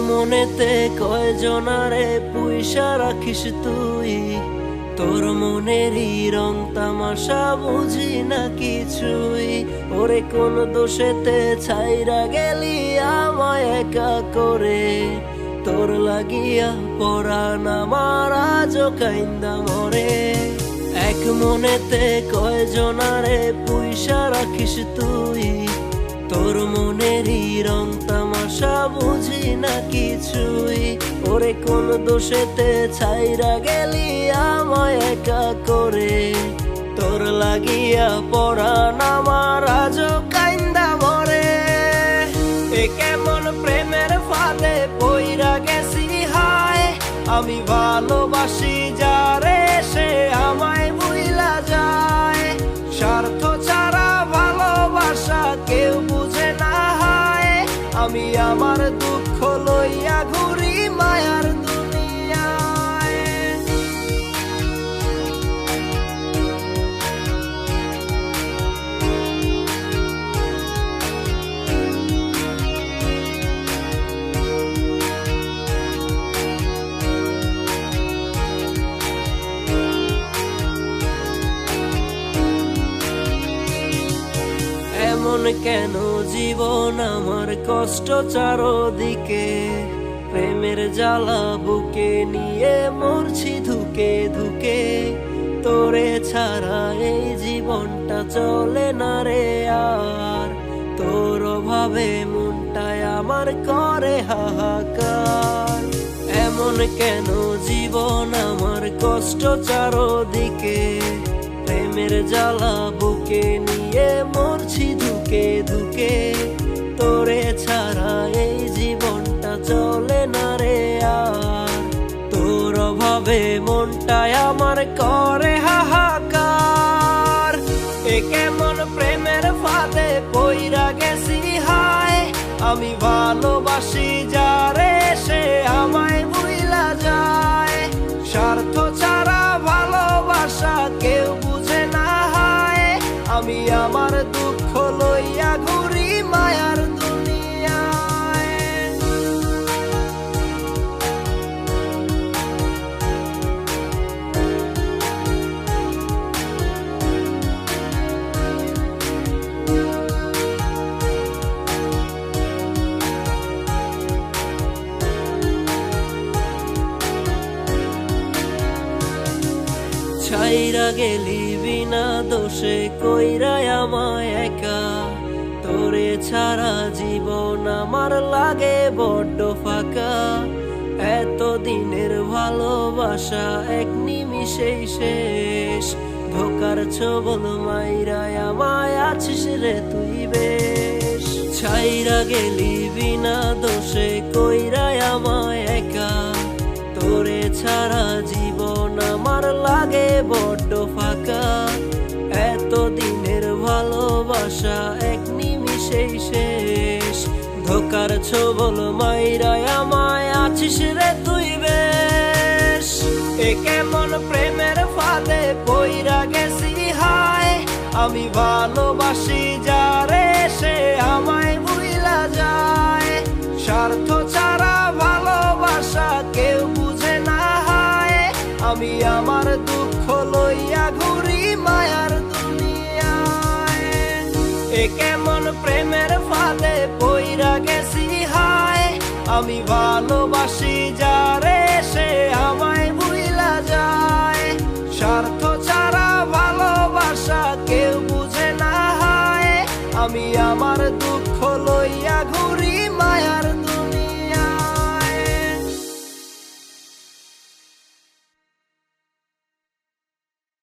মনেতে কয়জনারে পুইসা রাখিস তুই? তোর মনেরই রং তামাশা বুঝি না কিছুই? ওরে কোন দোষেতে ছাইরা গেলি আমায় একা করে? তোর লাগিয়া পরাণ আমার আজও কাইন্দা মরে। এক মনেতে কয়জনারে পুইসা রাখিস তুই? তোর মনেরই রং তামাশা বুঝি না কিছুই। ওরে কোন দোষেতে ছাইরা গেলি আমায় একা করে। তোর লাগিয়া পরাণ আমার আজও কাইন্দা মরে। এ কেমন প্রেমের ফাঁদে পইরা গেছি হায়। আমি ভালোবাসি যারে আমি আমার দুঃখ লইয়া ঘুরি মায়ার কেন জীবন আমার কষ্ট চারদিকে? প্রেমের জ্বালা বুকে নিয়ে মরছি ধুকে ধুকে। তোরে ছাড়া এই জীবনটা চলে না রে আর। তোর অভাবে মনটায় আমার করে হাহাকার। এমন কেন জীবন আমার কষ্ট চারদিকে? প্রেমের জ্বালা বুকে নিয়ে মরছি ধুকে ধুকে তোরে ছাড়া এই জীবনটা চলে না রে আর। তোর অভাবে মনটায় আমার করে হাহাকার। এ কেমন প্রেমের ফাঁদে পইরা গেছি, হায়। আমি ভালোবাসি যারে সে আমায় বুইলা যায়। স্বার্থ ছাড়া ভালোবাসা কেউ বুঝে না, হায়। আমি আমার দুঃখ লইয়া ঘুরি মায়ার দুনিয়ায় ছাইরা গেলি বিনা দোষে কইরাই আমায় একা। তোরে ছাড়া জীবন আমার লাগে বড্ড ফাঁকা। এত দিনের ভালোবাসা এক নিমিষেই শেষ। ধোকার ছবল মাইরাই আমায় আছিস রে তুই বেশ। ছাইরা গেলি বিনা বড্ড ফাঁকা। এত দিনের ভালোবাসা এক নিমিষেই শেষ। ধোকার ছবল মাইরাই আমায় আছিস রে তুই বেশ। এ কেমন প্রেমের ফাঁদে পইরা গেছি, হায়। আমি ভালোবাসি যারে সে আমায় বুইলা যায়। স্বার্থ ছাড়া ভালোবাসা কেউ বুঝে না, হায়। আমি আমার দুঃখ লইয়া ঘুরি মায়ার দুনিয়ায়। এ কেমন প্রেমের ফাঁদে পইরা গেছি হায়। আমি ভালোবাসি যারে